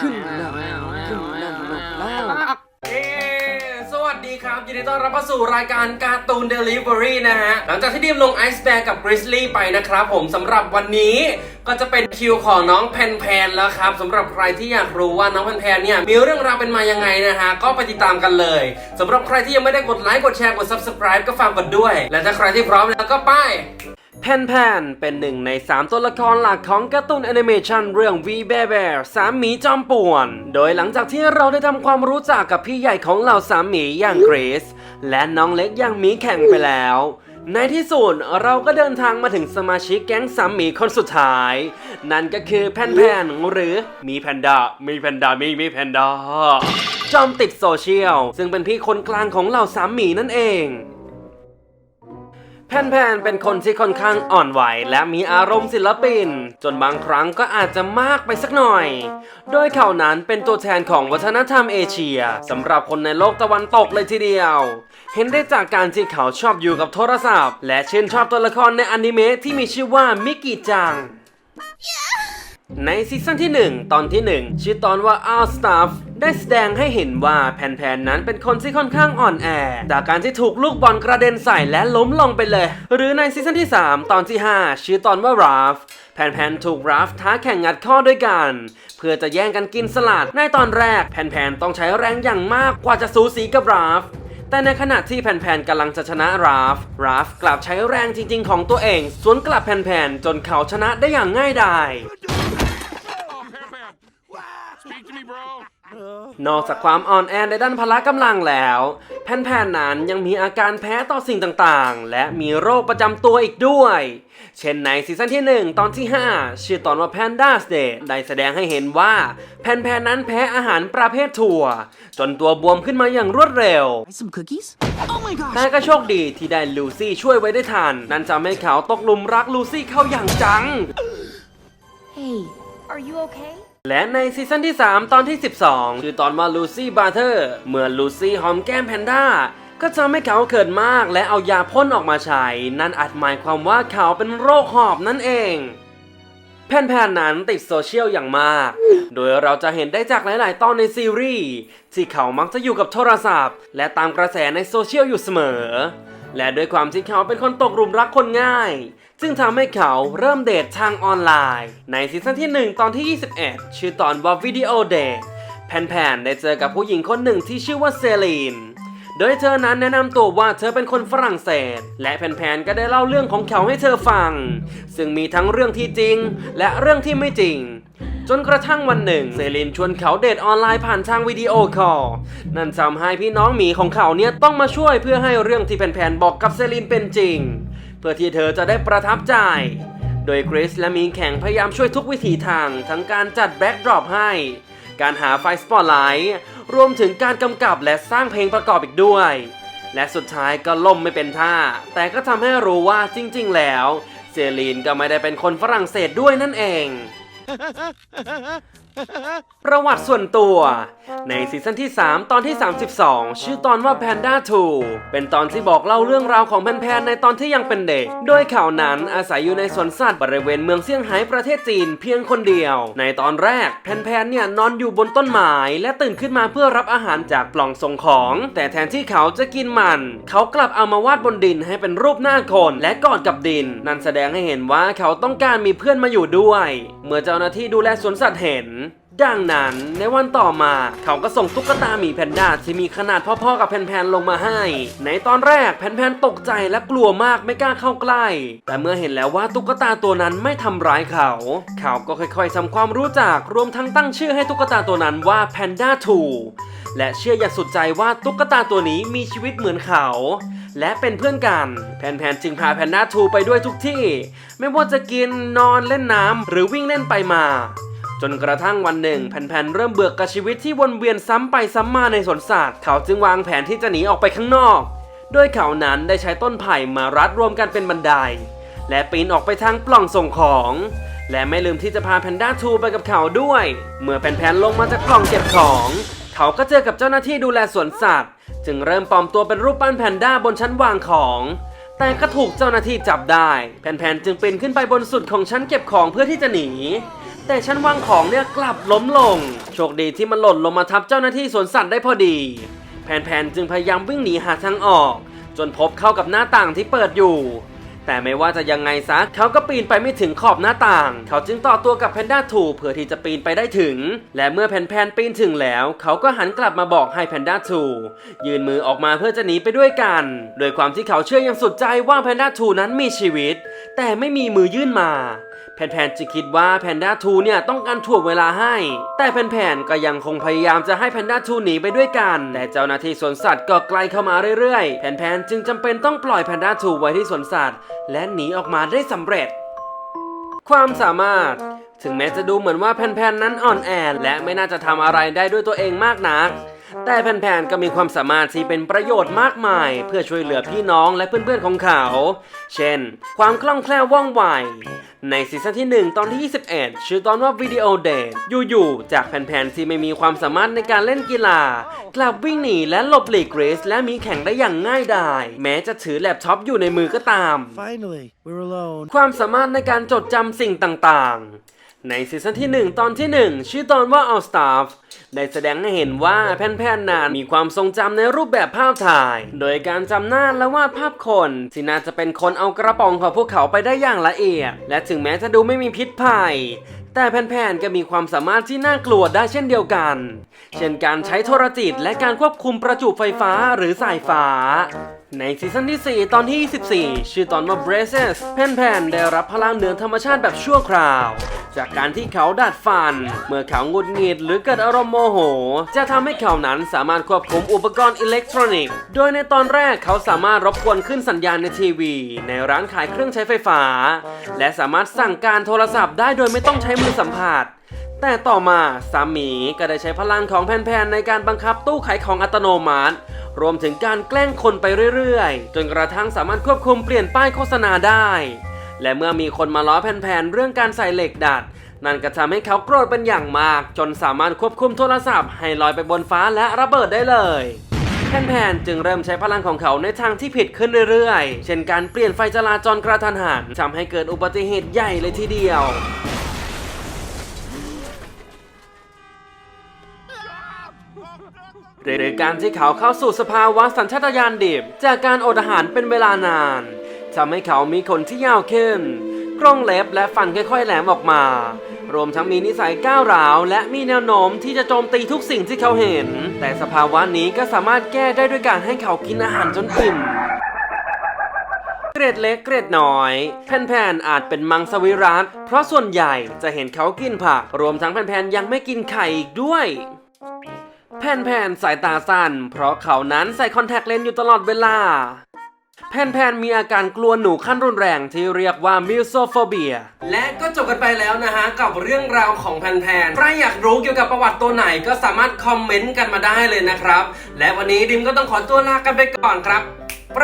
ขึ้นแล้วขึ้นแล้วแล้วเย้สวัสดีครับยินดีต้อนรับเข้าสู่รายการการ์ตูนเดลิเวอรี่นะฮะ หลังจากที่ดีมลงไอซ์แบร์กับกริซลี่ไปนะครับผมสำหรับวันนี้ก็จะเป็นคิวของน้องแพนแพนแล้วครับสำหรับใครที่อยากรู้ว่าน้องแพนแพนเนี่ยมีเรื่องราวเป็นมายังไงนะฮะก็ไปติดตามกันเลยสำหรับใครที่ยังไม่ได้กดไลค์กดแชร์กด subscribe ก็ฝากกดด้วย และถ้าใครที่พร้อมแล้วก็ไป แพนแพนเป็นหนึ่งใน 3 ตัวละครหลักของการ์ตูนแอนิเมชันเรื่อง V Bear Bear สามหมีจอมป่วน โดยหลังจากที่เราได้ทำความรู้จักกับพี่ใหญ่ของเหล่าสามหมีอย่างเกรซและน้องเล็กอย่างหมีแข่งไปแล้ว ในที่สุดเราก็เดินทางมาถึงสมาชิกแก๊งสามหมีคนสุดท้าย นั่นก็คือแพนแพนหรือมีแพนด้ามีแพนด้ามีมีแพนด้าจอมติดโซเชียลซึ่งเป็นพี่คนกลางของเหล่าสามหมีนั่นเอง แพนแพนเป็นคนที่ค่อนข้างอ่อนไหวและมีอารมณ์ศิลปิน จนบางครั้งก็อาจจะมากไปสักหน่อย โดยเขานั้นเป็นตัวแทนของวัฒนธรรมเอเชียสำหรับคนในโลกตะวันตกเลยทีเดียว เห็นได้จากการที่เขาชอบอยู่กับโทรศัพท์ และชื่นชอบตัวละครในอนิเมะที่มีชื่อว่ามิกิจัง ในซีซั่นที่ 1 ตอนที่ 1 ชื่อตอนว่า All Stuff ได้แสดงให้เห็นว่าแผนๆนั้นเป็นคนที่ค่อนข้างอ่อนแอ จากการที่ถูกลูกบอลกระเด็นใส่และล้มลงไปเลย หรือในซีซั่นที่ 3 ตอนที่ 5 ชื่อตอนว่า Ralph แผนๆถูก Ralph ท้าแข่งงัดข้อด้วยกัน เพื่อจะแย่งกันกินสลัดในตอนแรกแผนๆต้องใช้แรงอย่างมากกว่าจะสูสีกับ Ralph แต่ในขณะที่แผ่นๆกำลังจะชนะราฟ ราฟกลับใช้แรงจริงๆ ของตัวเอง สวนกลับแผ่นๆจนเขาชนะได้อย่างง่ายดาย นอกจากความอ่อนแอในด้านพละกำลังแล้วแผ่นๆนั้นยังมีอาการแพ้ต่อสิ่งต่างๆ และมีโรคประจำตัวอีกด้วย เช่นในซีซั่นที่ 1 ตอนที่ 5 ชื่อตอนว่า Panda's Day ได้แสดงให้เห็นว่าแผ่นๆนั้นแพ้อาหารประเภทถั่ว จนตัวบวมขึ้นมาอย่างรวดเร็ว Some cookies? Oh my gosh! แต่ก็โชคดีที่ได้ลูซี่ช่วยไว้ได้ทัน นั่นจะทำให้เขาตกหลุมรักลูซี่เข้าอย่างจัง Hey, are you okay? และในซีซั่นที่ 3 ตอนที่ 12 คือตอนว่าลูซี่บาร์เทอร์เมื่อลูซี่หอมแก้มแพนด้าก็ทำให้เขาเขินมากและเอายาพ่นออกมาใช้ นั่นอาจหมายความว่าเขาเป็นโรคหอบนั่นเอง แพนๆนั้นติดโซเชียลอย่างมาก โดยเราจะเห็นได้จากหลาย ๆ ตอนในซีรีส์ที่เขามักจะอยู่กับโทรศัพท์ และตามกระแสในโซเชียลอยู่เสมอ และด้วยความที่เขาเป็นคนตกหลุมรักคนง่ายจึงทำให้เขาเริ่มเดททางออนไลน์ ในซีซั่นที่ 1 ตอนที่ 21 ชื่อตอนว่าวิดีโอเดทแพนๆได้เจอกับผู้หญิงคนหนึ่งที่ชื่อว่าเซลีนโดยเธอนั้นแนะนำตัวว่าเธอเป็นคนฝรั่งเศส และแผนๆก็ได้เล่าเรื่องของเขาให้เธอฟัง ซึ่งมีทั้งเรื่องที่จริง และเรื่องที่ไม่จริง จนกระทั่งวันหนึ่งเซลินชวนเขาเดทออนไลน์ผ่านทางวิดีโอคอลนั่นทำให้พี่น้องหมีของเขาเนี่ยต้องมาช่วยเพื่อให้เรื่องที่แผนๆบอกกับเซลินเป็นจริง เพื่อที่เธอจะได้ประทับใจโดยคริสและมีแข่งพยายามช่วยทุกวิถีทาง ทั้งการจัดแบ็กดรอปให้ การหาไฟสปอตไลท์รวมถึงการกำกับและสร้างเพลงประกอบอีกด้วย และสุดท้ายก็ล่มไม่เป็นท่า แต่ก็ทำให้รู้ว่าจริงๆ แล้ว เซลีนก็ไม่ได้เป็นคนฝรั่งเศสด้วยนั่นเอง ประวัติส่วนตัว ในซีซั่นที่ 3 ตอนที่ 32 ชื่อตอนว่า Panda 2 เป็นตอนที่บอกเล่าเรื่องราวของแพนๆในตอนที่ยังเป็นเด็ก โดยเขานั้นอาศัยอยู่ในสวนสัตว์บริเวณเมืองเซี่ยงไฮ้ประเทศจีนเพียงคนเดียว ในตอนแรกแพนๆเนี่ยนอนอยู่บนต้นไม้และตื่นขึ้นมาเพื่อรับอาหารจากปล่องส่งของ แต่แทนที่เขาจะกินมัน เขากลับเอามาวาดบนดินให้เป็นรูปหน้าคนและกอดกับดิน นั่นแสดงให้เห็นว่าเขาต้องการมีเพื่อนมาอยู่ด้วย เมื่อเจ้าหน้าที่ดูแลสวนสัตว์เห็น ดังนั้นในวันต่อมาเขาก็ส่งตุ๊กตาหมีแพนด้าที่มีขนาดพ่อๆกับแพนๆลงมาให้ ในตอนแรกแพนๆตกใจและกลัวมากไม่กล้าเข้าใกล้ แต่เมื่อเห็นแล้วว่าตุ๊กตาตัวนั้นไม่ทำร้ายเขา เขาก็ค่อยๆทำความรู้จักรวมทั้งตั้งชื่อให้ตุ๊กตาตัวนั้นว่าแพนด้าทูและเชื่ออย่างสุดใจว่าตุ๊กตาตัวนี้มีชีวิตเหมือนเขา และเป็นเพื่อนกัน แพนๆจึงพาแพนด้าทูไปด้วยทุกที่ ไม่ว่าจะกินนอนเล่นน้ำหรือวิ่งเล่นไปมา จนกระทั่งวันหนึ่งแผ่นๆเริ่มเบื่อกับชีวิตที่วนเวียนซ้ำไปซ้ำมาในสวนสัตว์เขาจึงวางแผนที่จะหนีออกไปข้างนอก โดยเขานั้นได้ใช้ต้นไผ่มารัดรวมกันเป็นบันได และปีนออกไปทางปล่องส่งของ และไม่ลืมที่จะพาแพนด้าทูไปกับเขาด้วย เมื่อแผ่นๆลงมาจากกล่องเก็บของ เขาก็เจอกับเจ้าหน้าที่ดูแลสวนสัตว์ จึงเริ่มปลอมตัวเป็นรูปปั้นแพนด้าบนชั้นวางของแต่ก็ถูกเจ้าหน้าที่จับได้ แผ่นๆจึงปีนขึ้นไปบนสุดของชั้นเก็บของเพื่อที่จะหนี แต่ชั้นวางของเนี่ยกลับล้มลง โชคดีที่มันหล่นลงมาทับเจ้าหน้าที่สวนสัตว์ได้พอดี แผนๆจึงพยายามวิ่งหนีหาทางออก จนพบเข้ากับหน้าต่างที่เปิดอยู่ แต่ไม่ว่าจะยังไงซะเขาก็ปีนไปไม่ถึงขอบหน้าต่าง เขาจึงต่อตัวกับแพนด้าทูเพื่อที่จะปีนไปได้ถึง และเมื่อแพนแพนปีนถึงแล้ว เขาก็หันกลับมาบอกให้แพนด้าทูยืนมือออกมาเพื่อจะหนีไปด้วยกันโดยความที่เขาเชื่ออย่างสุดใจว่าแพนด้าทูนั้นมีชีวิต แต่ไม่มีมือยื่นมา แพนๆจะคิดว่าแพนด้าทูเนี่ยต้องการถ่วงเวลาให้ แต่แพนๆก็ยังคงพยายามจะให้แพนด้าทูหนีไปด้วยกัน แต่เจ้าหน้าที่สวนสัตว์ก็ใกล้เข้ามาเรื่อยๆแพนๆจึงจำเป็นต้องปล่อยแพนด้าทูไว้ที่สวนสัตว์ และหนีออกมาได้สำเร็จ ความสามารถถึงแม้จะดูเหมือนว่าแพนๆนั้นอ่อนแอและไม่น่าจะทำอะไรได้ด้วยตัวเองมากนักแต่แพนๆก็มีความสามารถที่เป็นประโยชน์มากมาย เพื่อช่วยเหลือพี่น้องและเพื่อนๆของเขา เช่น ความคล่องแคล่วว่องไว ในซีซั่นที่ 1 ตอนที่ 21 ชื่อตอนว่าวิดีโอเดทอยู่ๆ จากแผนๆที่ไม่มีความสามารถในการเล่นกีฬา กลับวิ่งหนีและหลบหลีกเรส และมีแข่งได้อย่างง่ายดาย แม้จะถือแล็ปท็อปอยู่ในมือก็ตาม Finally, we're alone. ความสามารถในการจดจำสิ่งต่างๆ ในซีซั่นที่ 1 ตอนที่ 1 ชื่อตอนว่า All Staff ได้แสดงให้เห็นว่าแพนๆนานมีความทรงจำในรูปแบบภาพถ่าย โดยการจำหน้าและวาดภาพคนที่น่าจะเป็นคนเอากระป๋องของพวกเขาไปได้อย่างละเอียด และถึงแม้จะดูไม่มีพิษภัยแต่แพนๆก็มีความสามารถที่น่ากลัวได้เช่นเดียวกัน เช่นการใช้โทรจิตและการควบคุมประจุไฟฟ้าหรือสายฟ้า ในซีซั่นที่ 4 ตอนที่ 24 ชื่อตอนว่า Braces แพนๆ ได้รับพลังเหนือธรรมชาติแบบชั่วคราว จากการที่เขาดัดฟัน เมื่อเขาหงุดหงิดหรือเกิดอารมณ์โมโห จะทำให้เขานั้นสามารถควบคุมอุปกรณ์อิเล็กทรอนิกส์ โดยในตอนแรกเขาสามารถรบกวนขึ้นสัญญาณในทีวี ในร้านขายเครื่องใช้ไฟฟ้า และสามารถสั่งการโทรศัพท์ได้โดยไม่ต้องใช้มือสัมผัส แต่ต่อมาสามีก็ได้ใช้พลังของแพนๆในการบังคับตู้ขายของอัตโนมัติ รวมถึงการแกล้งคนไปเรื่อยๆ จนกระทั่งสามารถควบคุมเปลี่ยนป้ายโฆษณาได้ และเมื่อมีคนมาล้อแพนๆเรื่องการใส่เหล็กดัด นั่นก็ทำให้เขาโกรธเป็นอย่างมาก จนสามารถควบคุมโทรศัพท์ให้ลอยไปบนฟ้าและระเบิดได้เลยแพนๆจึงเริ่มใช้พลังของเขาในทางที่ผิดขึ้นเรื่อยๆ เช่นการเปลี่ยนไฟจราจรกระทันหันทำให้เกิดอุบัติเหตุใหญ่เลยทีเดียว หรือการที่เขาเข้าสู่สภาวะสัญชาตญาณดิบ จากการอดอาหารเป็นเวลานานทำให้เขามีขนที่ยาวขึ้นกรงเล็บและฟันค่อย ๆ แหลมออกมา รวมทั้งมีนิสัยก้าวร้าว และมีแนวโน้มที่จะโจมตีทุกสิ่งที่เขาเห็น แต่สภาวะนี้ก็สามารถแก้ได้ด้วยการให้เขากินอาหารจนอิ่มเกรดเล็กเกรดน้อยแพนๆอาจเป็นมังสวิรัตเพราะส่วนใหญ่จะเห็นเขากินผัก รวมทั้งแพนๆยังไม่กินไข่อีกด้วย แพนๆสายตาสั้น เพราะเขานั้นใส่คอนแทคเลนส์อยู่ตลอดเวลา แพนๆมีอาการกลัวหนูขั้นรุนแรงที่เรียกว่ามิวโซโฟเบีย และก็จบกันไปแล้วนะฮะ กับเรื่องราวของแพนๆใครอยากรู้เกี่ยวกับประวัติตัวไหนก็สามารถคอมเมนต์กันมาได้เลยนะครับ และวันนี้ดิมก็ต้องขอตัวลากันไปก่อนครับไป